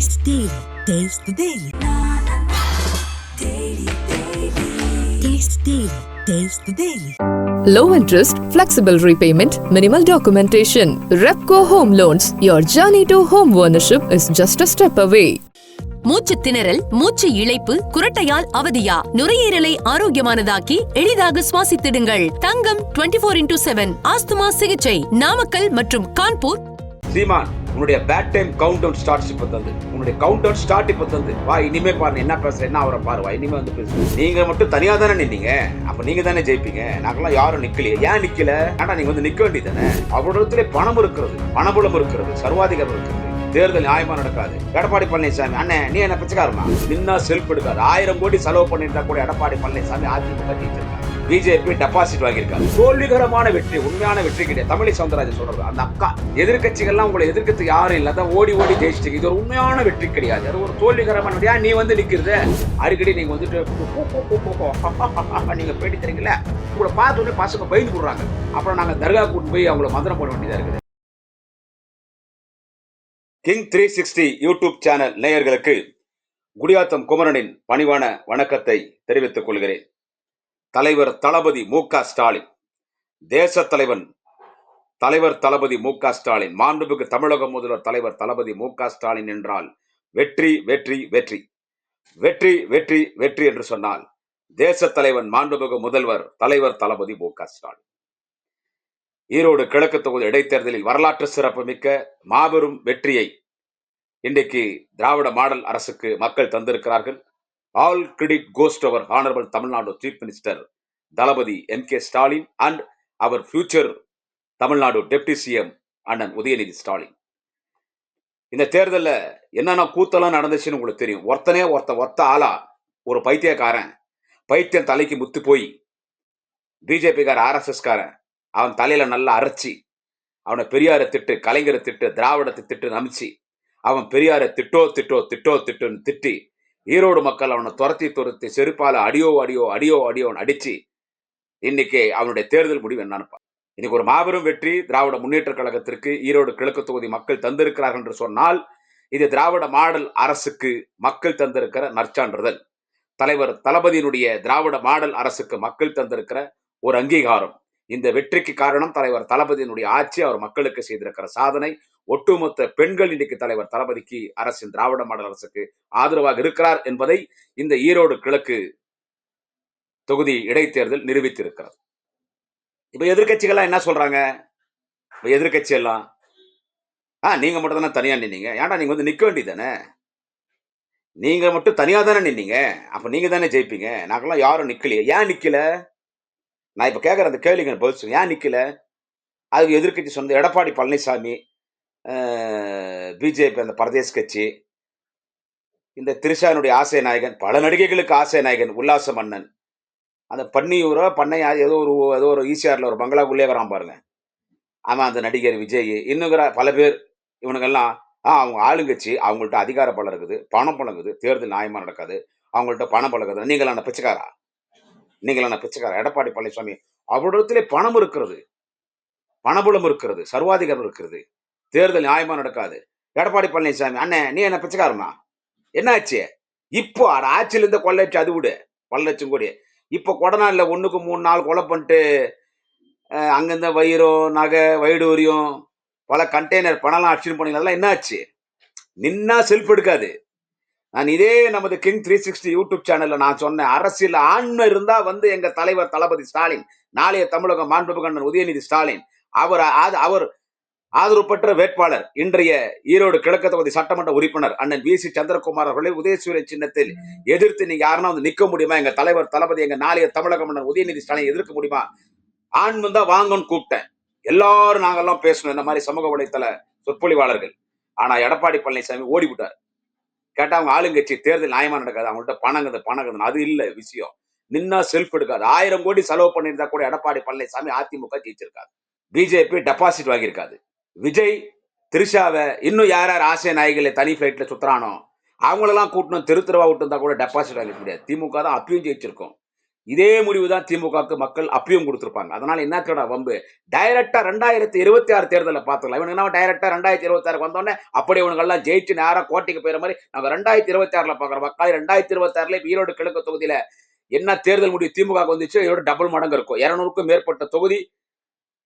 Taste the Daily. Taste the Daily. Taste the Daily. Taste the Daily. Low interest, flexible repayment, minimal documentation. Repco Home Loans. Your journey to home ownership is just a step away. மூச்சு திணறல் மூச்சு இழைப்பு குரட்டையால் அவதியா நுரையீரலை ஆரோக்கியமானதாக்கி எளிதாக சுவாசித்திடுங்கள் Thangam 24 four into seven asthma சிகிச்சை நாமக்கல் மற்றும் கான்பூர் சீமான் உன்னுடைய bad time count down starts இப்போ தந்து. உன்னுடைய கவுண்ட் டவுன் ஸ்டார்ட் இப்போ தந்து. வா இனிமே பாரு என்ன பேசுற என்ன அவரை பாரு வா இனிமே வந்து பேசு. நீங்க மட்டும் தனியா தானே நின்னீங்க. அப்ப நீங்க தானே ஜெயிப்பீங்க. நாங்கெல்லாம் யாரும் நிக்கலையே. ஏன் நிக்கல? ஆனா நீங்க வந்து நிக்க வேண்டியதானே அவரிடத்துல பணம் இருக்கிறது பணபலம் இருக்கிறது சர்வாதிகாரம் இருக்கிறது. தேர்தல் நியாயமா நடக்காது. எடப்பாடி பழனிசாமி அண்ணன் நீ என்ன பிச்சைக்காரமா நின்னா செல்ஃப் எடுக்காது ஆயிரம் கோடி செலவு பண்ணிருந்தா கூட எடப்பாடி பழனிசாமி அதிமுக ஜெயிச்சிருக்காங்க பிஜேபி டெபாசிட் வாங்கியிருக்காரு. தோல்விகரமான வெற்றி உண்மையான வெற்றி கிடையாது. தமிழை சவுந்தரராஜன் சொல்றது அந்த அக்கா எதிர்க்கட்சிகள்லாம் உங்களை எதிர்க்கிறது யாரும் இல்ல. அதான் ஓடி ஓடி ஜெயிச்சிட்டீங்க. இது ஒரு உண்மையான வெற்றி கிடையாது. அது ஒரு தோல்விகரமான வெற்றி. ஏன் நீ வந்து நிக்கிறது? அடிக்கடி நீங்க வந்துட்டு நீங்க பேட்டி தரீங்களா உங்களை பார்த்த உடனே பசங்க பயந்து போடுறாங்க. அப்புறம் நாங்க தர்கா கூட்டு போய் அவங்கள மந்திரம் போட வேண்டியதா இருக்குது. King three sixty YouTube channel நேயர்களுக்கு குடியாத்தம் குமரனின் பணிவான வணக்கத்தை தெரிவித்துக் கொள்கிறேன். தலைவர் தளபதி மு க ஸ்டாலின். தேச தலைவன் தலைவர் தளபதி மு க ஸ்டாலின். மாண்புமிகு தமிழக முதல்வர் தலைவர் தளபதி மு க ஸ்டாலின் என்றால் வெற்றி வெற்றி வெற்றி. வெற்றி வெற்றி வெற்றி என்று சொன்னால் தேச தலைவன் மாண்புமிகு முதல்வர் தலைவர் தளபதி மு க ஸ்டாலின். ஈரோடு கிழக்கு தொகுதி இடைத்தேர்தலில் வரலாற்று சிறப்புமிக்க மாபெரும் வெற்றியை இன்றைக்கு திராவிட மாடல் அரசுக்கு மக்கள் தந்திருக்கிறார்கள். All credit cost our honourable Tamil Nadu chief minister Thalapathi M K Stalin and our future Tamil Nadu deputy CM அண்ணன் உதயநிதி ஸ்டாலின் இந்த தேர்தல்ல என்னென்ன கூத்தெல்லாம் நடந்துச்சுன்னு உங்களுக்கு தெரியும். ஒருத்தனே ஒருத்த ஒத்த ஆளா ஒரு பைத்தியக்காரன் பைத்தியம் தலைக்கு முத்து போய் பிஜேபிக்கார ஆர்எஸ்எஸ் காரன் அவன் தலையில நல்லா அரைச்சி அவனை பெரியாரை திட்டு கலைஞரை திட்டு திராவிடத்தை திட்டு நமிச்சு அவன் பெரியாரை திட்டோ திட்டோ திட்டோ திட்டுன்னு திட்டி ஈரோடு மக்கள் அவனை துரத்தி துரத்தி செருப்பால அடியோ அடியோ அடியோ அடியோன்னு அடிச்சு இன்னைக்கு அவனுடைய தேர்தல் முடிவு என்னன்னு இன்னைக்கு ஒரு மாபெரும் வெற்றி திராவிட முன்னேற்ற கழகத்திற்கு ஈரோடு கிழக்கு தொகுதி மக்கள் தந்திருக்கிறார்கள் என்று சொன்னால் இது திராவிட மாடல் அரசுக்கு மக்கள் தந்திருக்கிற நற்சான்றிதழ். தலைவர் தளபதியினுடைய திராவிட மாடல் அரசுக்கு மக்கள் தந்திருக்கிற ஒரு அங்கீகாரம். இந்த வெற்றிக்கு காரணம் தலைவர் தளபதியினுடைய ஆட்சி அவர் மக்களுக்கு செய்திருக்கிற சாதனை. ஒட்டுமொத்த பெண்கள் இன்னைக்கு தலைவர் தளபதிக்கு அரசின் திராவிட மாடல் அரசுக்கு ஆதரவாக இருக்கிறார் என்பதை இந்த ஈரோடு கிழக்கு தொகுதி இடைத்தேர்தல் நிரூபித்திருக்கிறது. இப்ப எதிர்கட்சிகள்லாம் என்ன சொல்றாங்க? இப்ப எதிர்க்கட்சி எல்லாம் ஆ நீங்க மட்டும் தானே தனியா நின்னீங்க. ஏன்டா நீங்க வந்து நிக்க வேண்டியதானே நீங்க மட்டும் தனியா தானே நின்னீங்க. அப்ப நீங்க தானே ஜெயிப்பீங்க. நாங்கெல்லாம் யாரும் நிக்கலையே. ஏன் நிக்கல? நான் இப்போ கேட்குற அந்த கேள்விங்க பதில் சொல்லுங்க. ஏன் நிற்கலை அதுக்கு எதிர்க்கட்சி சொந்த எடப்பாடி பழனிசாமி பிஜேபி அந்த பரதேஷ் கட்சி இந்த திரிஷானுடைய ஆசை நாயகன் பல நடிகைகளுக்கு ஆசை நாயகன் உல்லாச மன்னன். அந்த பன்னியூரோ பண்ணையா ஏதோ ஒரு ஏதோ ஒரு ஈசிஆரில் ஒரு பங்களாக்குள்ளே வரான் பாருங்க. ஆமாம் அந்த நடிகர் விஜய் இன்னுங்கிற பல பேர் இவனுங்கெல்லாம் ஆ அவங்க ஆளுங்கட்சி அவங்கள்ட்ட அதிகார பலம் இருக்குது பணம் பழங்குது தேர்தல் நியாயமாக நடக்காது அவங்கள்ட்ட பணம் பலம் நீங்களான பிச்சைக்காரா நீங்களான பிச்சைக்காரா எடப்பாடி பழனிசாமி அவரிடத்திலே பணம் இருக்கிறது. பணபலம் இருக்கிறது. சர்வாதிகாரம் இருக்கிறது. தேர்தல் நியாயமா நடக்காது. எடப்பாடி பழனிசாமி அண்ணே நீ என்ன பிச்சைக்காரமா என்னாச்சு? இப்போ அட ஆட்சியில இருந்த லட்சம் அது விடு. பல லட்சம் கோடி. இப்போ கொடநாள்ல ஒண்ணுக்கு மூணு நாள் கொலை பண்ணிட்டு அஹ், அங்கிருந்த வயிறும் நகை வைடூரியம் பல கண்டெய்னர் பணம்லாம் அடிச்சுட்டு போனீங்க அதெல்லாம் என்னாச்சு? நின்னா செல்ஃப் எடுக்காது. நான் இதே நமது கிங் த்ரீ சிக்ஸ்டி யூடியூப் சேனல்ல நான் சொன்னேன் அரசியல் ஆண்மை இருந்தா வந்து எங்க தலைவர் தளபதி ஸ்டாலின் நாளைய தமிழக மாண்புமிகு அண்ணன் உதயநிதி ஸ்டாலின் அவர் அவர் ஆதரவு பெற்ற வேட்பாளர் இன்றைய ஈரோடு கிழக்கு தொகுதி சட்டமன்ற உறுப்பினர் அண்ணன் வி சி சந்திரகுமார் அவர்களை உதயசூரிய சின்னத்தில் எதிர்த்து நீங்க யாருன்னா வந்து நிக்க முடியுமா? எங்க தலைவர் தளபதி எங்க நாளைய தமிழக மன்னர் உதயநிதி ஸ்டாலின் எதிர்க்க முடியுமா? ஆண் வந்தா வாங்கன்னு கூப்பிட்டேன். எல்லாரும் நாங்கெல்லாம் பேசணும். இந்த மாதிரி சமூக வலைத்தள சொற்பொழிவாளர்கள். ஆனா எடப்பாடி பழனிசாமி ஓடி கேட்டால் கேட்டா அவங்க ஆளுங்கட்சி தேர்தல் நியாயமாக நடக்காது. அவங்கள்ட்ட பணங்கிறது பணங்கிறது அது இல்ல விஷயம். நின்னா செல்ஃப் எடுக்காது. ஆயிரம் கோடி செலவு பண்ணியிருந்தா கூட எடப்பாடி பழனிசாமி அதிமுக ஜெயிச்சிருக்காது. பிஜேபி டெபாசிட் வாங்கியிருக்காது. விஜய் திரிஷாவை இன்னும் யார் யார் ஆசிய நாயகிகளை தனி ஃப்ளைட்டில் சுத்துறானோ அவங்களெல்லாம் கூட்டணும் தெரு தெருவா விட்டு இருந்தா கூட டெபாசிட் வாங்கிக்க முடியாது. திமுக தான் அப்பயும் ஜெயிச்சிருக்கும். இதே முடிவு தான் திமுகவுக்கு மக்கள் அப்பயும் கொடுத்துருப்பாங்க. அதனால என்னத்தோட வம்பு? டைரக்டா ரெண்டாயிரத்தி இருபத்தி ஆறு தேர்தலில் பார்த்துக்கலாம். இவனுக்கு என்ன டைரக்டா ரெண்டாயிரத்தி இருபத்தி ஆறுக்கு வந்தோடனே அப்படி இவனுங்கெல்லாம் ஜெயிச்சு நேரம் கோட்டைக்கு போயிற மாதிரி நம்ம ரெண்டாயிரத்தி இருபத்தி ஆறுல பாக்குறோம் மக்கள் ரெண்டாயிரத்தி இருபத்தி ஆறுல ஈரோடு கிழக்கு தொகுதியில என்ன தேர்தல் முடிவு திமுக வந்துச்சு? இதோட டபுள் மடங்கு இருக்கும். இருநூறுக்கும் மேற்பட்ட தொகுதி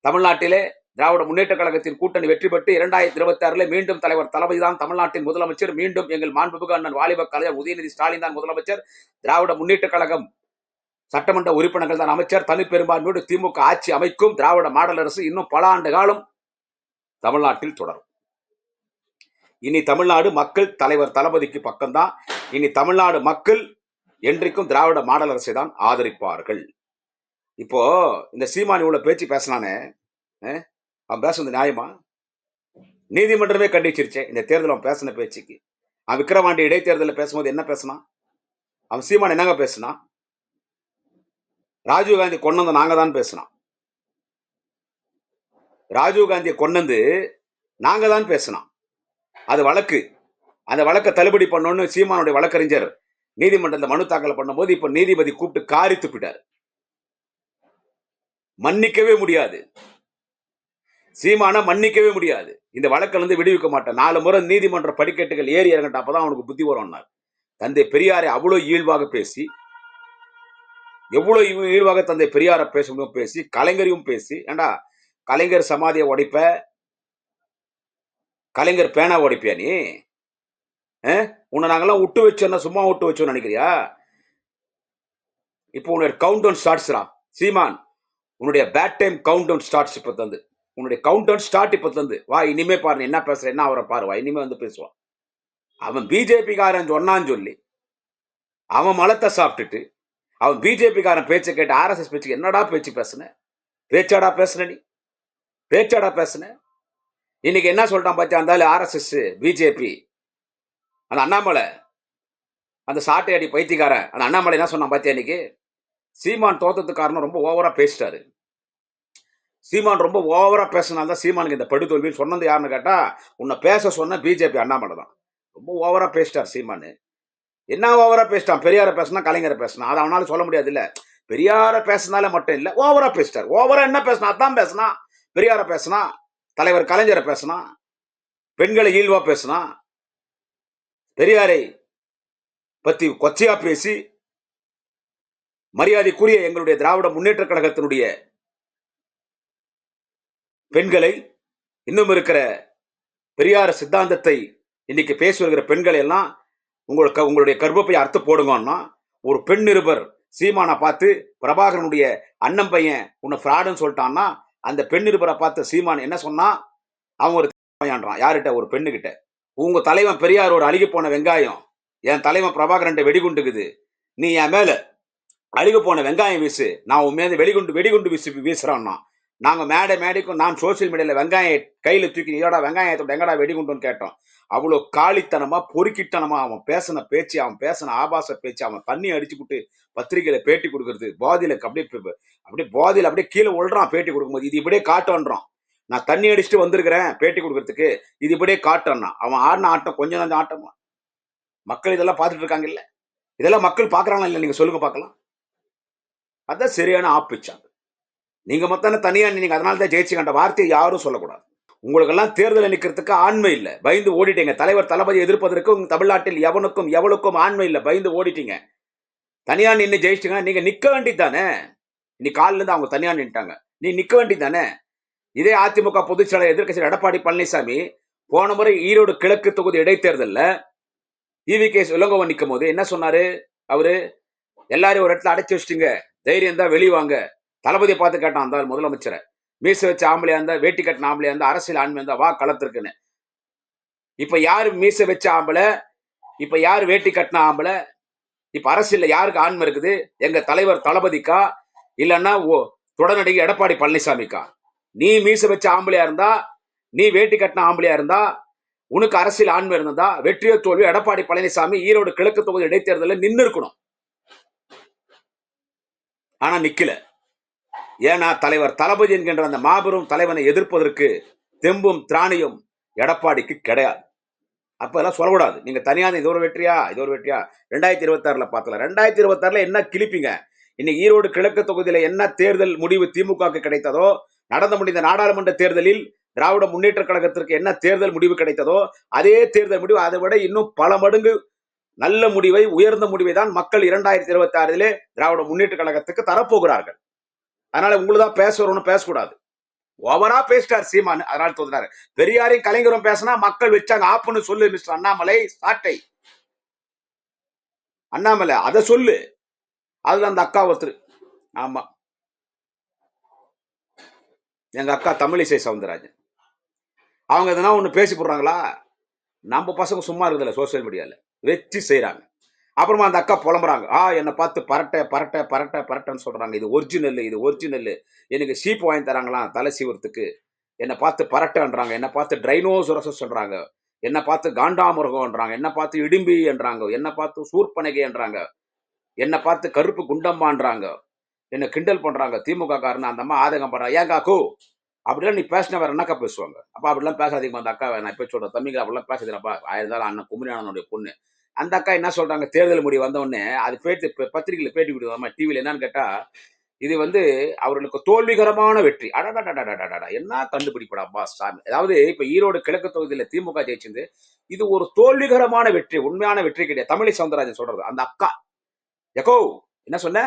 தமிழ்நாட்டிலே திராவிட முன்னேற்ற கழகத்தின் கூட்டணி வெற்றி பெற்று இரண்டாயிரத்தி இருபத்தி ஆறுல மீண்டும் தலைவர் தளபதி தான் தமிழ்நாட்டின் முதலமைச்சர். மீண்டும் எங்கள் மாண்புமிகு அண்ணன் வாலிப கலைஞர் உதயநிதி ஸ்டாலின் தான் முதலமைச்சர். திராவிட முன்னேற்ற கழகம் சட்டமன்ற உறுப்பினர்கள் தான் அமைச்சர். தனி பெரும்பான்மையோடு திமுக ஆட்சி அமைக்கும். திராவிட மாடல் அரசு இன்னும் பல ஆண்டு காலம் தமிழ்நாட்டில் தொடரும். இனி தமிழ்நாடு மக்கள் தலைவர் தளபதிக்கு பக்கம்தான். இனி தமிழ்நாடு மக்கள் என்றைக்கும் திராவிட மாடல் அரசை தான் ஆதரிப்பார்கள். இப்போ இந்த சீமான் இவ்வளவு பேச்சு பேசினானே அஹ், அவன் பேசுனது நியாயமா? நீதிமன்றமே கண்டிச்சிருச்சே இந்த தேர்தல் அவன் பேசின பேச்சுக்கு. அவன் விக்கிரவாண்டி இடைத்தேர்தலில் பேசும்போது என்ன பேசினான்? அவன் சீமான் என்னங்க பேசினான்? ராஜீவ் காந்தி கொண்டு வந்து நாங்க தான் பேசினோம் ராஜீவ் காந்தியை கொண்டு வந்து நாங்க தான் பேசினோம். அது வழக்கு. அந்த வழக்கை தள்ளுபடி பண்ணணும்னு சீமானுடைய வழக்கறிஞர் நீதிமன்றத்தில் மனு தாக்கல் பண்ணும்போது இப்போ நீதிபதி கூப்பிட்டு காரி துப்பிட்டார் மன்னிக்கவே முடியாது. சீமான மன்னிக்கவே முடியாது. இந்த வழக்கிலிருந்து விடுவிக்க மாட்டேன். நாலு முறை நீதிமன்ற படிக்கட்டுகள் ஏறி இறங்கட்ட அப்பதான் அவனுக்கு புத்தி வரும்னார். தந்தை பெரியாரை அவ்வளவு இயல்பாக பேசி எவ்வளவு இவ- ஈழ்வாக தந்தை பேச முடியும் பேசி கலைஞரையும் பேசி ஏண்டா? கலைஞர் சமாதியை உடைப்ப? கலைஞர் பேனா உடைப்பியா நீ? உன்னை நாங்கெல்லாம் விட்டு வச்சோன்னா சும்மா விட்டு வச்சோன்னு நினைக்கிறியா? இப்போ உன்னுடைய கவுண்ட் டவுன் ஸ்டார்ட்ஸ்ரா சீமான் உன்னுடைய bad time count down starts இப்போ தந்து. உன்னுடைய கவுண்ட் டவுன் ஸ்டார்ட் இப்போ தந்து. வா இனிமே பாரு நீ என்ன பேசுற என்ன அவரை பாரு வா இனிமே வந்து பேசுவான் அவன் பிஜேபி காரன் சொன்னான்னு சொல்லி அவன் மலத்தை சாப்பிட்டுட்டு அவன் பிஜேபிக்காரன் பேச்சை கேட்டு ஆர்எஸ்எஸ் பேச்சுக்கு என்னடா பேச்சு பேசுன? பேச்சாடா பேசுன நீ? பேச்சாடா பேசுன? இன்னைக்கு என்ன சொல்லிட்டான் பாத்தியா? இருந்தாலும் ஆர்எஸ்எஸ் பிஜேபி. அந்த அண்ணாமலை. அந்த சாட்டை அடி பைத்தியக்காரன். அந்த அண்ணாமலை என்ன சொன்னான் பார்த்தியா இன்னைக்கு? சீமான் தோத்தத்துக்காரனும் ரொம்ப ஓவரா பேசிட்டாரு. சீமான் ரொம்ப ஓவரா பேசினால்தான் தான் சீமானுக்கு இந்த படுதோல்வின்னு சொன்னது யாருன்னு கேட்டா உன்னை பேச சொன்ன பிஜேபி அண்ணாமலை தான் ரொம்ப ஓவரா பேசிட்டார் சீமானு. என்ன ஓவரா பேசிட்டான்? பெரியார பேசினா கலைஞரை பேசினா. அதை அவனால சொல்ல முடியாது இல்ல பெரியார பேசினாலே மட்டும் இல்ல ஓவரா பேசிட்டார். ஓவரா என்ன பேசினா? அதான் பேசினா. பெரியார பேசினா தலைவர் கலைஞரை பேசினா பெண்களை ஈழ்வா பேசினா பெரியாரை பத்தி கொச்சையா பேசி மரியாதைக்குரிய எங்களுடைய திராவிட முன்னேற்ற கழகத்தினுடைய பெண்களை இன்னும் இருக்கிற பெரியார சித்தாந்தத்தை இன்னைக்கு பேசி வருகிற பெண்களை எல்லாம் உங்களுக்கு உங்களுடைய கர்ப்பப்பை அறுத்து போடுங்கன்னா ஒரு பெண் நிருபர் சீமானை பார்த்து பிரபாகரனுடைய அண்ணன் பையன் உன்னை ஃப்ராடுன்னு சொல்லிட்டான்னா அந்த பெண் நிருபரை பார்த்து சீமான் என்ன சொன்னா அவன் ஒரு பையன்றான் யார்கிட்ட? ஒரு பெண்ணுகிட்ட. உங்க தலைவன் பெரியார் ஒரு அழுகி போன வெங்காயம் என் தலைவன் பிரபாகரன் வெடிகுண்டுக்குது. நீ என் மேல அழுகி போன வெங்காயம் வீசு நான் உன் மேல வெடிகுண்டு வெடிகுண்டு வீசு வீசுறான்னா நாங்க மேடை மேடைக்கும் நான் சோசியல் மீடியாவில் வெங்காயம் கையில் தூக்கி இதோட வெங்காயத்தோட எங்கடா வெடிகுண்டுன்னு கேட்டோம். அவ்வளோ காலித்தனமா பொறுக்கித்தனமா அவன் பேசின பேச்சு அவன் பேசின ஆபாச பேச்சு அவன் தண்ணி அடிச்சு விட்டு பத்திரிகையில பேட்டி கொடுக்கறது போதியில அப்படியே அப்படியே போதியில அப்படியே கீழே விழுறான் பேட்டி கொடுக்கும்போது இது இப்படியே காட்டுன்றான் நான் தண்ணி அடிச்சுட்டு வந்திருக்கிறேன் பேட்டி கொடுக்கறதுக்கு இது இப்படியே காட்டுன்னா அவன் ஆடின ஆட்டம் கொஞ்சம் கொஞ்சம் ஆட்டமா? மக்கள் இதெல்லாம் பார்த்துட்டு இருக்காங்க இல்ல? இதெல்லாம் மக்கள் பாக்குறாங்களா இல்லை? நீங்க சொல்லுங்க பார்க்கலாம். அதான் சரியான ஆப்பிச்சாங்க நீங்கள் மொத்தம் தனியாக நீங்கள் அதனால தான் ஜெயிச்சுக்கன்ற வார்த்தையை யாரும் சொல்லக்கூடாது. உங்களுக்கெல்லாம் தேர்தல் நிற்கிறதுக்கு ஆண்மை இல்லை. பயந்து ஓடிட்டீங்க. தலைவர் தளபதி எதிர்ப்பதற்கும் தமிழ்நாட்டில் எவனுக்கும் எவளுக்கும் ஆண்மை இல்லை. பயந்து ஓடிட்டீங்க. தனியாக நின்று ஜெயிச்சிட்டீங்கன்னா நிற்க வேண்டியது தானே இன்னைக்கு காலிலேருந்து அவங்க தனியாக நின்ட்டாங்க நீ நிற்க வேண்டியது தானே இதே அதிமுக பொதுச் செயலாளர் எதிர்க்கட்சி எடப்பாடி பழனிசாமி போன முறை ஈரோடு கிழக்கு தொகுதி இடைத்தேர்தலில் இவி கே இளங்கோவன் நிற்கும் போது என்ன சொன்னாரு? அவரு எல்லாரையும் ஒரு இடத்துல அடைச்சி வச்சிட்டீங்க. தைரியம் தான் வெளிவாங்க தளபதியை பார்த்து கேட்டான் அந்த முதலமைச்சரை. மீச வச்ச ஆம்பளையா இருந்தா வேட்டி கட்டின ஆம்பளையா இருந்தா அரசியல் ஆண்மை இருந்தா வா களத்திற்குன்னு. இப்ப யாரு மீச வச்ச ஆம்பளை? இப்ப யாரு வேட்டி கட்டின ஆம்பளை? இப்ப அரசியல்ல யாருக்கு ஆண்மை இருக்குது? எங்க தலைவர் தளபதிக்கா? இல்லைன்னா ஓ- தொடர்நடிகை எடப்பாடி பழனிசாமிக்கா? நீ மீச வச்ச ஆம்பளையா இருந்தா நீ வேட்டி கட்டின ஆம்பளையா இருந்தா உனக்கு அரசியல் ஆண்மை இருந்தா வெற்றியோ தோல்வி எடப்பாடி பழனிசாமி ஈரோடு கிழக்கு தொகுதி இடைத்தேர்தலில் நின்னு இருக்கணும் ஆனா நிக்கல. ஏன்னா தலைவர் தளபதி என்கின்ற அந்த மாபெரும் தலைவனை எதிர்ப்பதற்கு தெம்பும் திராணியும் எடப்பாடிக்கு கிடையாது. அப்ப எல்லாம் சொல்லக்கூடாது. நீங்க தனியா இது ஒரு வெற்றியா? இது ஒரு வெற்றியா? ரெண்டாயிரத்தி இருபத்தாறில் ஆறுல பார்த்தல. ரெண்டாயிரத்தி இருபத்தாறில் என்ன கிழிப்பீங்க? இன்னைக்கு ஈரோடு கிழக்கு தொகுதியில என்ன தேர்தல் முடிவு திமுகவுக்கு கிடைத்ததோ நடந்து முடிந்த நாடாளுமன்ற தேர்தலில் திராவிட முன்னேற்ற கழகத்திற்கு என்ன தேர்தல் முடிவு கிடைத்ததோ அதே தேர்தல் முடிவு அதை விட இன்னும் பல மடங்கு நல்ல முடிவை உயர்ந்த முடிவை தான் மக்கள் இரண்டாயிரத்தி இருபத்தி ஆறிலே திராவிட முன்னேற்ற கழகத்துக்கு தரப்போகிறார்கள். அதனால உங்களுதான் பேச வரணும் பேசக்கூடாது. ஓவரா பேசிட்டார் சீமான் அதனால தோன்றாரு பெரியாரையும் கலைஞரும் பேசினா மக்கள் வச்சாங்க ஆப்புன்னு சொல்லு மிஸ்டர் அண்ணாமலை சாட்டை. அண்ணாமலை அதை சொல்லு. அதுல அந்த அக்கா ஒருத்தர். ஆமா. எங்க அக்கா தமிழிசை சவுந்தரராஜன். அவங்க எதனா ஒண்ணு பேசி போடுறாங்களா? நம்ம பசங்க சும்மா இருக்குதுல்ல சோசியல் மீடியால வச்சு செய்கிறாங்க அப்புறமா அந்த அக்கா புலம்புறாங்க. ஆ என்னை பார்த்து பரட்டை பரட்டை பரட்டை பரட்டைன்னு சொல்றாங்க. இது ஒரிஜினல் இது ஒரிஜினல் எனக்கு சீப் வாங்கி தராங்களாம் தலை சீவரத்துக்கு என்னை பார்த்து பரட்டைன்றாங்க. என்னை பார்த்து ட்ரைனோசரஸ் சொல்றாங்க. என்னை பார்த்து காண்டாமிருகம்ன்றாங்க. என்னை பார்த்து இடிம்பி என்றாங்க என்னை பார்த்து சூர்பனகைன்றாங்க. என்னை பார்த்து கருப்பு குண்டம்மான்றாங்க. என்னை கிண்டல் பண்றாங்க. திமுக காரன் அந்த அம்மா ஆதகம் பண்ணுறாங்க ஏன் காக்கு அப்படிலாம் நீ பேசின வேற என்னக்கா பேசுவாங்க? அப்பா அப்படிலாம் பேசாதீங்க. அந்த அக்கா நான் இப்போ சொல்கிறேன் தம்பிங்க அப்படிலாம் பேசாதீங்கப்பா. ஆயிருந்தாலும் அண்ணன் குமரியானனுடைய பொண்ணு. அந்த அக்கா என்ன சொல்றாங்க? தேர்தல் முடிவு வந்த உடனே அது பேட்டி பத்திரிகையில பேட்டி விடுவாமா டிவில என்னன்னு கேட்டா இது வந்து அவர்களுக்கு தோல்விகரமான வெற்றி. அடடடடடடடா என்ன கண்டுபிடிப்படா பாஸ் சாமி அதாவது இப்ப ஈரோடு கிழக்கு தொகுதியில திமுக ஜெயிச்சிருந்து இது ஒரு தோல்விகரமான வெற்றி. உண்மையான வெற்றி கிடையாது தமிழை சவுந்தரராஜன் சொல்றது அந்த அக்கா எக்கோ என்ன சொன்ன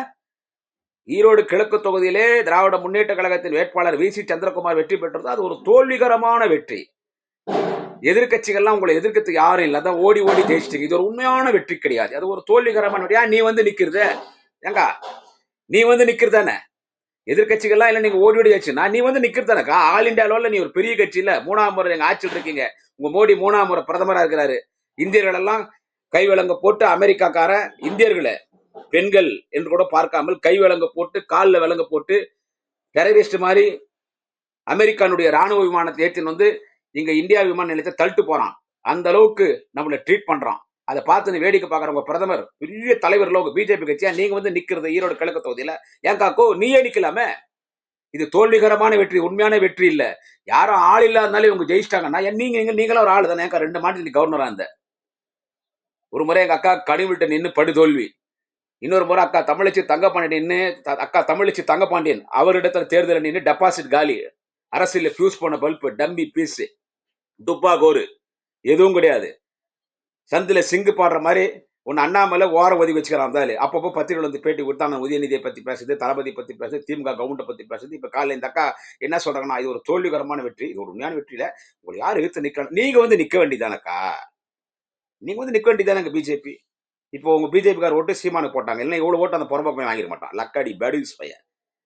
ஈரோடு கிழக்கு தொகுதியிலே திராவிட முன்னேற்ற கழகத்தின் வேட்பாளர் வி சி சந்திரகுமார் வெற்றி பெற்றது அது ஒரு தோல்விகரமான வெற்றி எதிர்க்கட்சிகள்லாம் உங்களை எதிர்க்கிறதுக்கு யாரும் இல்லை. அதான் ஓடி ஓடி ஜெயிச்சிட்டு இது ஒரு உண்மையான வெற்றி கிடையாது. அது ஒரு தோல்விகரமான வெற்றி. ஏன் நீ வந்து நிக்கிறத ஏங்கா நீ வந்து நிக்கிறதானே எதிர்க்கட்சிகள்லாம் இல்லை நீங்க ஓடி ஓடி ஜெயிச்சு. நான் நீ வந்து நிக்கிறதானக்கா ஆல் இண்டியா லெவலில் நீ ஒரு பெரிய கட்சி இல்ல. மூணாம் முறை எங்க ஆட்சியில் இருக்கீங்க. உங்க மோடி மூணாம் முறை பிரதமரா இருக்கிறாரு. இந்தியர்கள் எல்லாம் கை விலங்க போட்டு அமெரிக்காக்கார இந்தியர்களை பெண்கள் என்று கூட பார்க்காமல் கை விலங்க போட்டு காலில் விலங்க போட்டு டெரரிஸ்ட் மாதிரி அமெரிக்கானுடைய ராணுவ விமானத்தை ஏற்றின்னு வந்து இங்க இந்தியா விமான நிலையத்தை தள்ளிட்டு போறான். அந்த அளவுக்கு நம்மளை ட்ரீட் பண்றான். அதை பார்த்து நீ வேடிக்கை பாக்குறவங்க பிரதமர் பெரிய தலைவர் லோக பிஜேபி கட்சியா நீங்க வந்து நிக்கிறது ஈரோடு கிழக்கு தொகுதியில? ஏங்காக்கோ நீயே நிக்கலாமே? இது தோல்விகரமான வெற்றி உண்மையான வெற்றி இல்ல. யாரும் ஆள் இல்லாதனாலே இவங்க ஜெயிச்சிட்டாங்கன்னா நீங்க நீங்க நீங்களும் ஒரு ஆள் தானே ஏக்கா ரெண்டு மாநில கவர்னரா இருந்த? ஒரு முறை எங்க அக்கா கனிவிட்ட நின்று படு தோல்வி. இன்னொரு முறை அக்கா தமிழச்சி தங்கப்பாண்டியன் நின்று அக்கா தமிழச்சி தங்கப்பாண்டியன் அவரிடத்துல தேர்தலில் நின்று டெபாசிட் காலி. அரசியல் ஃபியூஸ் பண்ண பல்ப் டம்பி பீஸ் துப்பா கோரு. எதுவும் கிடையாது. சந்தில சிங்கு பாடுற மாதிரி உன் அண்ணாமலை ஓரம் ஒதுக்கி வச்சுக்கிறான் தான் அப்பப்போ பத்திரிகை வந்து பேட்டி கொடுத்தா நான் உதயநிதியை பத்தி பேசுது தளபதி பத்தி பேசுது திமுக கவுண்டை பத்தி பேசுது. இப்ப காலையில் இந்த அக்கா என்ன சொல்றாங்கன்னா இது ஒரு தோல்விகரமான வெற்றி இது ஒரு உண்மையான வெற்றியில உங்களை யார் எதிர்த்து நிக்கணும் நீங்க வந்து நிற்க வேண்டியதானக்கா? நீங்க வந்து நிக்க வேண்டியதானங்க பிஜேபி இப்போ உங்க பிஜேபிக்கார் ஓட்டு சீமானு போட்டாங்க. இல்லை இவ்வளவு ஓட்டு அந்த புறம்பக்கம் வாங்கிட மாட்டான். லக்காடி பேடிஸ் பையன்.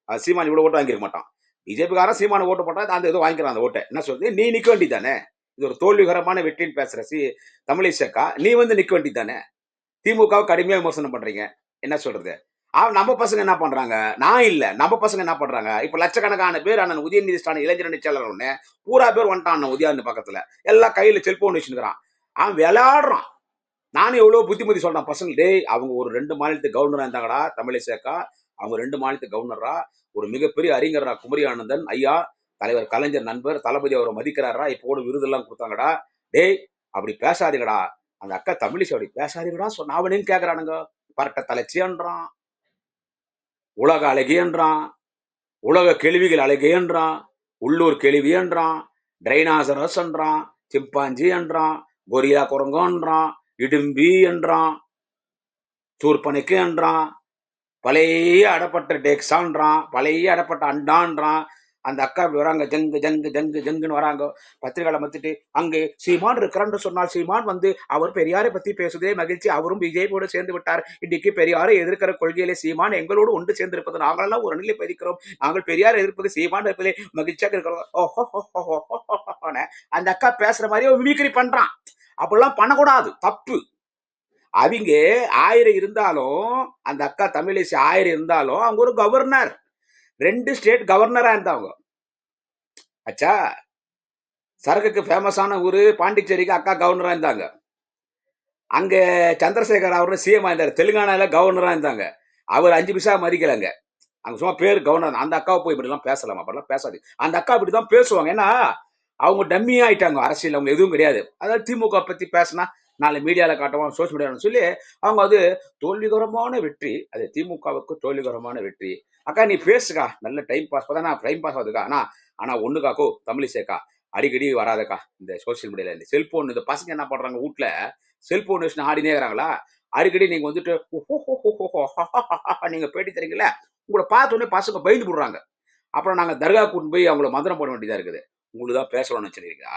அது சீமான் இவ்வளவு ஓட்டு வாங்கிருக்க மாட்டான். பிஜேபிக்காரன் சீமான ஓட்டு போட்டால் அந்த ஏதோ வாங்கிக்கிறான் அந்த ஓட்டை. என்ன சொல்றது? நீ நிற்க வேண்டியதானே? இது ஒரு தோல்விகரமான வெற்றின்னு பேசுற சி தமிழிசக்கா நீ வந்து நிக்க வேண்டியதானே திமுகவை கடுமையா விமர்சனம் பண்றீங்க. என்ன சொல்றது? ஆ நம்ம பசங்க என்ன பண்றாங்க? நான் இல்ல. நம்ம பசங்க என்ன பண்றாங்க? இப்ப லட்சக்கணக்கான பேர் அண்ணன் உதயநிதி ஸ்டாலின் இளைஞர் செயலாளர் ஒண்ணு பூரா பேர் வந்துட்டான் அண்ணன் உதயாநிதி பக்கத்துல. எல்லாம் கையில செல்போன் வச்சுக்கிறான் அவன் விளையாடுறான். நானும் எவ்வளவு புத்திமதி சொல்றேன். பசங்க டேய் அவங்க ஒரு ரெண்டு மாநிலத்து கவர்னரா இருந்தாங்கடா தமிழிசேக்கா அவங்க ரெண்டு மாநிலத்து கவர்னரா ஒரு மிகப்பெரிய அறிஞரா குமரி ஆனந்தன். ஐயா தலைவர் கலைஞர் நண்பர் தளபதி அவரை மதிக்கிறாரா? இப்போ கூட விருதெல்லாம் கொடுத்தாங்கடா. டேய் அப்படி பேசாதீங்கடா. அந்த அக்கா தமிழிசை அப்படி பேசாதீங்கடா சொன்ன அவனையும் கேக்குறானுங்க. பரட்ட தலைச்சியன்றான். உலக அழகியன்றான். உலக கேள்விகள் அழகியன்றான். உள்ளூர் கேள்வியன்றான். ட்ரைனாசரஸ்ன்றான் சிம்பாஞ்சி என்றான். கொரியா குரங்கன்றான். இடும்பி என்றான். சூர்பனைக்கு என்றான். பழைய அடப்பட்ட டெக்ஸான்றான். பழைய அடப்பட்ட அண்டான்றான். அந்த அக்கா இப்படி வராங்க ஜங்கு ஜங்கு ஜங்கு ஜங்குன்னு வராங்க. பத்திரிகையில மத்திட்டு அங்கே சீமான் இருக்கிறான்னு சொன்னால் சீமான் வந்து அவர் பெரியாரை பத்தி பேசுதே மகிழ்ச்சி. அவரும் பிஜேபியோடு சேர்ந்து விட்டார். இன்னைக்கு பெரியாரை எதிர்க்கிற கொள்கையிலே சீமான் எங்களோடு ஒன்று சேர்ந்திருப்பது. நாங்களெல்லாம் ஒரு நிலை பதிக்கிறோம் நாங்கள் பெரியார் எதிர்ப்பது சீமான் இருப்பதே மகிழ்ச்சியாக இருக்கிறோம். ஓஹோ ஹோ, ஹோ, ஹோ, ஹோ, அந்த அக்கா பேசுற மாதிரியே மிமிக்ரி பண்றான். அப்படிலாம் பண்ணக்கூடாது. தப்பு. அவங்க ஆயிரம் இருந்தாலும் அந்த அக்கா தமிழிசை ஆயிரம் இருந்தாலும் அவங்க ஒரு கவர்னர் ரெண்டு ஸ்டேட் கவர்னரா இருந்தாங்க அச்சா சரக்குக்கு ஃபேமஸான ஊர் பாண்டிச்சேரிக்கு அக்கா கவர்னரா இருந்தாங்க. அங்க சந்திரசேகர் அவரு சிஎம் ஆயிருந்தார் தெலுங்கானாவில் கவர்னரா இருந்தாங்க. அவர் அஞ்சு பைசா மதிக்கலைங்க. அங்கே சும்மா பேர் கவர்னர் அந்த அக்காவை போய் இப்படிலாம் பேசலாம் அப்படிலாம் பேசாது அந்த அக்கா இப்படி தான் பேசுவாங்க. ஏன்னா அவங்க டம்மியாக ஆயிட்டாங்க. அரசியல் அவங்க எதுவும் கிடையாது. அதாவது திமுக பத்தி பேசினா நாலு மீடியாவில் காட்டுவோம் சோஷியல் மீடியாவில் சொல்லி அவங்க அது தோல்விகரமான வெற்றி. அது திமுகவுக்கு தோல்விகரமான வெற்றி. அக்கா நீ பேசுக்கா. நல்ல டைம் பாஸ் பார்த்தா டைம் பாஸ் ஆகுதுக்கா. ஆனா ஆனா ஒண்ணுக்காக்கோ தமிழிசேக்கா அடிக்கடி வராதக்கா இந்த சோஷியல் மீடியால இந்த செல்போன் இந்த பசங்க என்ன பண்றாங்க வீட்ல? செல்போன் வச்சு ஆடினே இருக்கிறாங்களா? அடிக்கடி நீங்க வந்துட்டு நீங்க பேட்டி தரீங்களா உங்களை பார்த்த உடனே பசங்க பயந்து போடுறாங்க. அப்புறம் நாங்க தர்கா கூட்டு போய் அவங்கள மந்திரம் போட வேண்டியதா இருக்குது. உங்களுக்கு தான் பேசணும்னு வச்சிருக்கீங்களா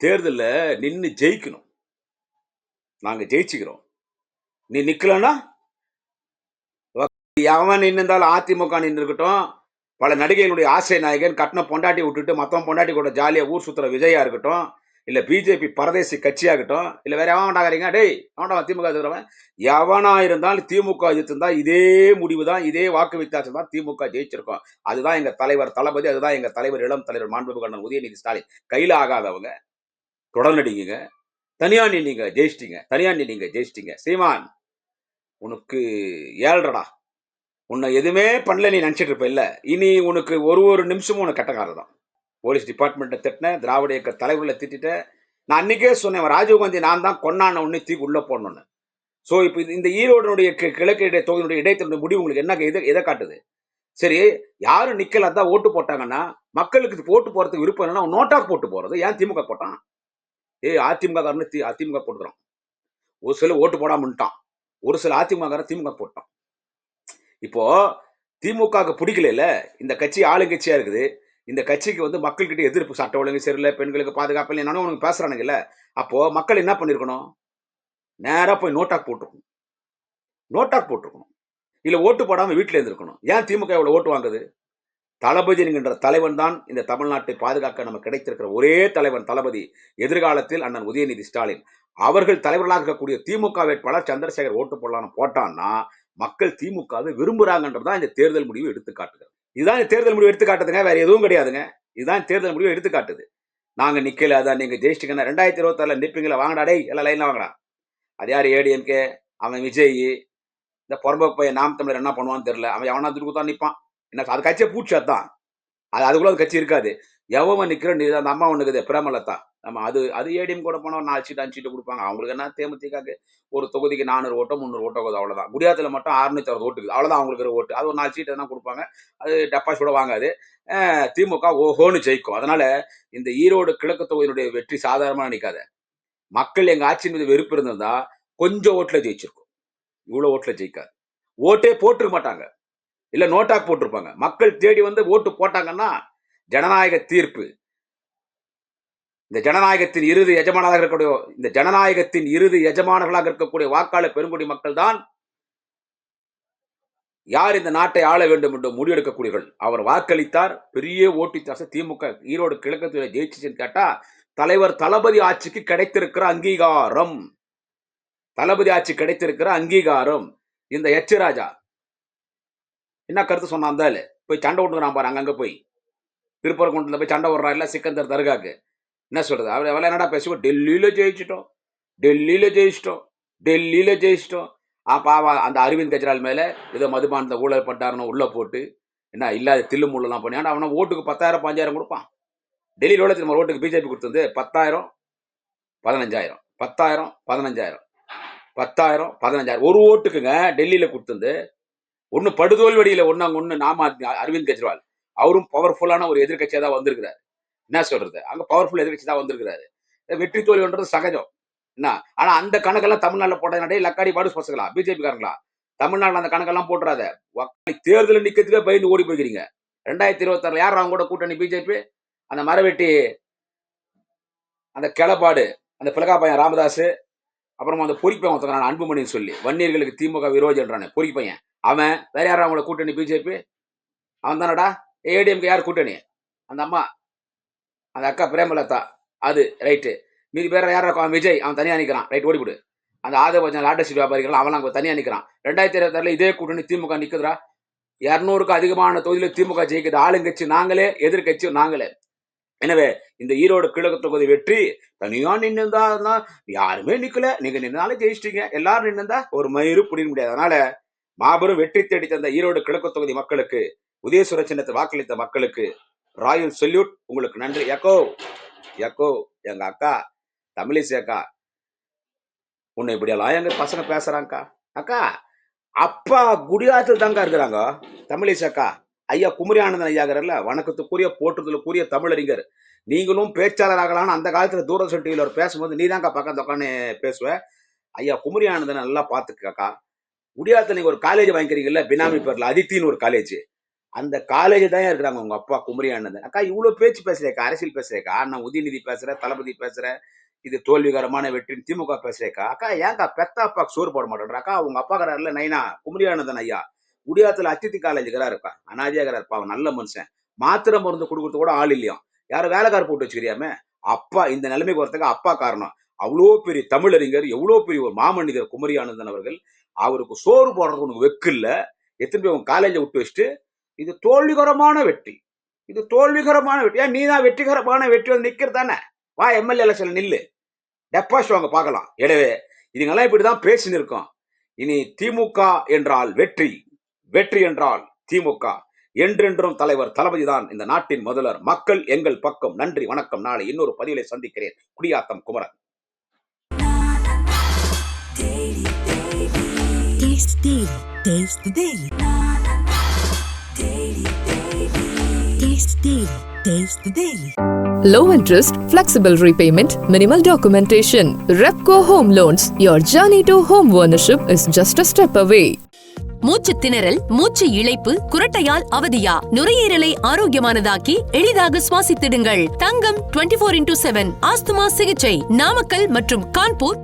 தேர்தல்ல நின்னு ஜெயிக்கணும். நாங்க ஜெயிச்சுக்கிறோம். நீ நிக்கலன்னா? எவன் நின்று இருந்தாலும் அதிமுக நின்று இருக்கட்டும் பல நடிகைகளுடைய ஆசிரிய நாயகன் கட்டின பொண்டாட்டி விட்டுட்டு மற்றவன் பொண்டாட்டி கூட ஜாலியாக ஊர் சுற்றுற விஜயா இருக்கட்டும். இல்லை பிஜேபி பரதேசி கட்சியாகட்டும். இல்லை வேற எவன் வேண்டாங்கிறீங்க டேய் அவன்டா திமுக எதிர்க்கிறவன். எவனா இருந்தாலும் திமுக எதிர்த்திருந்தா இதே முடிவு தான் இதே வாக்கு வித்தியாசம் தான் திமுக ஜெயிச்சிருக்கோம். அதுதான் எங்கள் தலைவர் தளபதி அதுதான் எங்கள் தலைவர் இளம் தலைவர் மாண்புமிகு கண்ணன் உதயநிதி ஸ்டாலின். கையில் ஆகாதவங்க தொடர் நடிங்க தனியா நின்னீங்க ஜெயிச்சிட்டீங்க தனியா நின்னீங்க ஜெயிச்சிட்டீங்க. சீமான் உனக்கு ஏழ்றடா. உன்னை எதுவுமே பண்ணல நீ நினைச்சிட்டு இருப்ப இல்ல. இனி உனக்கு ஒரு ஒரு நிமிஷமும் உனக்கு கட்டக்காரர் தான். போலீஸ் டிபார்ட்மெண்ட்டை திட்டின திராவிட இயக்க தலைவர்களை திட்டிட்டேன் நான் அன்றைக்கே சொன்னேன் ராஜீவ்காந்தி நான் தான் கொண்டான உடனே தீக்கு உள்ளே போடணும்னு. ஸோ இப்போ இந்த ஈரோடனுடைய கி- கிழக்கு இடை தொகுதியினுடைய இடைத்தனுடைய முடிவு உங்களுக்கு என்ன எதை எதை காட்டுது? சரி யாரும் நிக்கல தான் ஓட்டு போட்டாங்கன்னா மக்களுக்கு ஓட்டு போறதுக்கு விருப்பம் இல்லைன்னா நோட்டா போட்டு போறது. ஏன் திமுக போட்டான்? ஏய் அதிமுக காரனு தி அதிமுக போட்டுக்கிறான். ஒரு சில ஓட்டு போடாமட்டான் ஒரு சில அதிமுக காரன் திமுக போட்டான். இப்போ திமுக பிடிக்கல இந்த கட்சி ஆளுங்கட்சியா இருக்குது. இந்த கட்சிக்கு வந்து மக்கள்கிட்ட எதிர்ப்பு சட்ட ஒழுங்கு சரியில்லை பெண்களுக்கு பாதுகாப்பு இல்லை என்னன்னு உனக்கு பேசுறானுங்கல்ல அப்போ மக்கள் என்ன பண்ணிருக்கணும்? நேரா போய் நோட்டாக் போட்டிருக்கணும். நோட்டாக் போட்டிருக்கணும். இல்ல ஓட்டு போடாம வீட்டுல இருந்திருக்கணும். ஏன் திமுக இவ்வளோ ஓட்டு வாங்குது? தளபதி என்கின்ற தலைவன் தான் இந்த தமிழ்நாட்டை பாதுகாக்க நமக்கு கிடைத்திருக்கிற ஒரே தலைவன் தளபதி. எதிர்காலத்தில் அண்ணன் உதயநிதி ஸ்டாலின். அவர்கள் தலைவர்களாக இருக்கக்கூடிய திமுக வேட்பாளர் சந்திரசேகர் ஓட்டு போடலாம்னு போட்டான்னா மக்கள் திமுகவை விரும்புறாங்கன்றதுதான் இந்த தேர்தல் முடிவு எடுத்து காட்டுகிறது. இதுதான் இந்த தேர்தல் முடிவு எடுத்து காட்டுதுங்க வேற எதுவும் கிடையாதுங்க. இதுதான் தேர்தல் முடிவு எடுத்து காட்டுது. நாங்க நிக்கல அதான் நீங்க ஜெயிச்சிட்டீங்கன்னா ரெண்டாயிரத்தி இருபத்தாறுல நிப்பீங்களா? வாங்கடா டேய் எல்லாம் லைன்ல வாங்கடா. அது யார் ஏடிஎம்கே? அவன் விஜய். இந்த புறம்போக்கு பையன் நாம் தமிழர் என்ன பண்ணுவான்னு தெரியல. அவன் எவனா துருக்கு தான் நிற்பான் என்ன அது கட்சியை பூச்சி அதான். அது அதுக்குள்ள அது கட்சி இருக்காது. எவன் நிக்கிற நீ அந்த அம்மா ஒண்ணுக்குது பிரேமலதா நம்ம அது அது ஏடிஎம் கூட போனால் ஒரு நாலு சீட்டு அஞ்சு சீட்டு கொடுப்பாங்க. அவங்களுக்கு என்ன தேமுதிகாக்கு ஒரு தொகுதிக்கு நானூறு ஓட்டோ முந்நூறு ஓட்டோ போகுது அவ்வளவுதான். குடியாத்துல மட்டும் அறுநூத்தி அறுபது ஓட்டுக்கு அவ்வளோதான் அவங்களுக்கு ஒரு ஓட்டு. அது ஒரு நாலு சீட்டு தான் கொடுப்பாங்க அது டப்பாஸ் கூட வாங்காது. திமுக திமுக ஓஹோன்னு ஜெயிக்கும். அதனால இந்த ஈரோடு கிழக்கு தொகுதியினுடைய வெற்றி சாதாரணமா நிற்காத மக்கள் எங்கள் ஆட்சியின் மீது வெறுப்பு இருந்திருந்தா கொஞ்சம் ஓட்டுல ஜெயிச்சிருக்கும். இவ்வளவு ஓட்டுல ஜெயிக்காது. ஓட்டே போட்டிருக்க மாட்டாங்க. இல்லை நோட்டாக் போட்டிருப்பாங்க. மக்கள் தேடி வந்து ஓட்டு போட்டாங்கன்னா ஜனநாயக தீர்ப்பு. இந்த ஜனநாயகத்தின் இறுதி எஜமானராக இருக்கக்கூடிய இந்த ஜனநாயகத்தின் இறுதி எஜமானர்களாக இருக்கக்கூடிய வாக்காளர் பெருங்குடி மக்கள் தான் யார் இந்த நாட்டை ஆள வேண்டும் என்று முடிவெடுக்கக்கூடியவர்கள். அவர் வாக்களித்தார். பெரிய ஓட்டி வித்தியாசம் திமுக ஈரோடு கிழக்கத்தில் ஜெயிச்சுன்னு கேட்டா தலைவர் தளபதி ஆட்சிக்கு கிடைத்திருக்கிற அங்கீகாரம். தளபதி ஆட்சி கிடைத்திருக்கிற அங்கீகாரம். இந்த எச். ராஜா. என்ன கருத்து சொன்னான் போய் சண்டை விட்டுக்கிறான் பாரு அங்கங்க போய். திருப்பரங்குன்றத்தில் போய் சண்டை விடுறான் இல்லை சிக்கந்தர் தர்காக்கு. என்ன சொல்றது? அவர் எவ்வளவு என்னடா பேசுவோம் டெல்லியில ஜெயிச்சிட்டோம். டெல்லியில் ஜெயிச்சிட்டோம். டெல்லியில் ஜெயிச்சிட்டோம். அப்ப அந்த அரவிந்த் கெஜ்ரிவால் மேலே ஏதோ மதுபானத்தை ஊழல் பட்டாருன்னு உள்ளே போட்டு என்ன இல்லாத தில்லு முள்ளெல்லாம் பண்ணி ஆனால் அவனை ஓட்டுக்கு பத்தாயிரம் பஞ்சாயிரம் கொடுப்பான். டெல்லியில் எவ்வளோ திரும்ப ஓட்டுக்கு பிஜேபி கொடுத்தது பத்தாயிரம் பதினஞ்சாயிரம். பத்தாயிரம் பதினஞ்சாயிரம். பத்தாயிரம் பதினஞ்சாயிரம். ஒரு ஓட்டுக்குங்க டெல்லியில கொடுத்தது ஒன்று படுதோல்வடியில ஒன்னு ஒன்றாங்க ஒன்று நாம அரவிந்த் கெஜ்ரிவால். அவரும் பவர்ஃபுல்லான ஒரு எதிர்கட்சியாக தான் வந்திருக்கிறாரு. என்ன சொல்றது? அங்க பவர்ஃபுல் எதிர்கட்சி தான் வந்திருக்கிறாரு வெற்றி தோல்வின்றது சகஜம். என்ன? ஆனா அந்த கணக்கெல்லாம் தமிழ்நாட்டில் போட்டதுனாலே லக்காடி பாடு பசங்களா? பிஜேபி காரங்களா தமிழ்நாட்டுல அந்த கணக்கெல்லாம் போட்டுறாத. தேர்தலில் நிக்கிறதுக்கே பயந்து ஓடி போய்க்கிறீங்க. ரெண்டாயிரத்தி இருபத்தாறுல யார் அவங்க கூட கூட்டணி பிஜேபி? அந்த மரவெட்டி அந்த கிளப்பாடு அந்த பிளகா பையன் ராமதாஸ் அப்புறமா அந்த பொறி பையன் ஒருத்தன் அன்புமணின்னு சொல்லி. வன்னியர்களுக்கு திமுக விரோஜன்றானே பொறி பையன். அவன் வேற யாரும் அவங்கள கூட்டணி பிஜேபி? அவன் தானடா ஏடிஎம்கே யார் கூட்டணி? அந்த அம்மா. அந்த அக்கா பிரேமலதா. அது ரைட்டு. மீதி பேர் யார் இருக்கான் விஜய். அவன் தனியா நிற்கிறான் ரைட் ஓடிவிடு அந்த ஆதவஜன் லாட்டசி வியாபாரிகள் அவன் அங்கே தனியா நிக்கிறான். ரெண்டாயிரத்தி இருபத்தாறுல இதே கூட்டணி திமுக நிற்குதுரா இரநூறுக்கு அதிகமான தொகுதியில் திமுக ஜெயிக்குது. ஆளுங்கட்சி நாங்களே எதிர்கட்சியும் நாங்களே. எனவே இந்த ஈரோடு கிழக்கு தொகுதி வெற்றி. தனியா நின்னுந்தா யாருமே நிக்கல. நீங்க நின்னாலும் ஜெயிச்சிட்டீங்க. எல்லாரும் நின்றுந்தா ஒரு மயிறு புரிய முடியாது. அதனால மாபெரும் வெற்றி தேடி தந்த ஈரோடு கிழக்கு தொகுதி மக்களுக்கு உதயசுர சின்னத்தை வாக்களித்த மக்களுக்கு ராயல் சொல்யூட் உங்களுக்கு நன்றி. எக்கோ எக்கோ எங்க அக்கா தமிழிசை அக்கா உன்னை இப்படியெல்லாம் எங்க பசங்க பேசுறாங்கக்கா? அக்கா அப்பா குடியாத்தில் தாங்க இருக்கிறாங்க. தமிழிசை அக்கா ஐயா குமரி ஆனந்தன் ஐயாகிறல்ல வணக்கத்துக்குரிய போற்றுதலுக்குரிய தமிழறிஞர். நீங்களும் பேச்சாளர் ஆகலாம்னு அந்த காலத்துல தூரதர்ஷன் டிவியில் அவர் பேசும்போது நீ தாங்க பக்கம் உட்காந்து பேசுவ. ஐயா குமரி ஆனந்தன் நல்லா பார்த்துக்கக்கா. குடியாத்தில் நீங்கள் ஒரு காலேஜ் வாங்கிக்கிறீங்கல்ல பினாமி பேரில் அதித்தின்னு ஒரு காலேஜ் அந்த காலேஜ் தான் இருக்கிறாங்க உங்க அப்பா குமரி அண்ணன். அக்கா இவ்வளவு பேச்சு பேசுறேக்கா அரசியல் பேசுறேக்கா நான் உதயநிதி பேசுறேன் தளபதி பேசுறேன் இது தோல்விகரமான வெற்றின்னு திமுக பேசுறேக்கா அக்கா. ஏங்கா பெத்த அப்பாக்கு சோறு போட மாட்டேன்றா உங்க அப்பா கராருல நைனா குமரியானந்தன் ஐயா. குடியாத்துல அத்தித்தி காலேஜுக்காரா இருக்கா அனாதியாகிறார் அவன் நல்ல மனுஷன். மாத்திரை மருந்து கொடுக்கறது கூட ஆள் இல்லையா யாரும் வேலைக்கார போட்டு வச்சுக்கிறியாமே? அப்பா இந்த நிலைமைக்கு வரத்துக்கு அப்பா காரணம். அவ்வளோ பெரிய தமிழறிஞர் எவ்வளோ பெரிய ஒரு மாமன்னிதர் குமரி ஆனந்தன் அவர்கள். அவருக்கு சோறு போடுறதுக்கு உனக்கு வெக்கு இல்லை எத்தனை போய் உங்க காலேஜை விட்டு வச்சுட்டு இது தோல்விகரமான வெற்றி. இது தோல்விகரமான வெற்றி. ஏன் நீ தான் வெற்றிகரமான வெற்றி வந்து நிக்கிறது தானே? வா எம்எல்ஏ எலெக்ஷன்ல நில்லு. டெபாசிட் வாங்க பார்க்கலாம். எனவே இதுங்கெல்லாம் இப்படிதான் பேசின்னு இருக்கோம். இனி திமுக என்றால் வெற்றி. வெற்றி என்றால் திமுக. என்றென்றும் தலைவர் தளபதி தான் இந்த நாட்டின் முதல்வர். மக்கள் எங்கள் பக்கம். நன்றி வணக்கம். நாளை இன்னொரு பதிவிலை சந்திக்கிறேன். Gudiyattam Kumaran. Taste the Daily. Taste. the Daily. Daily. Taste the Daily. Low interest, flexible repayment, minimal documentation. Repco Home Loans. Your journey to home ownership is just a step away. மூச்சு திணறல் மூச்சு இழைப்பு குரட்டையால் அவதியா நுரையீரலை ஆரோக்கியமானதாக்கி எளிதாக சுவாசித்திடுங்கள் தங்கம் 24 இன்டூ செவன் ஆஸ்துமா சிகிச்சை நாமக்கல் மற்றும் கான்பூர்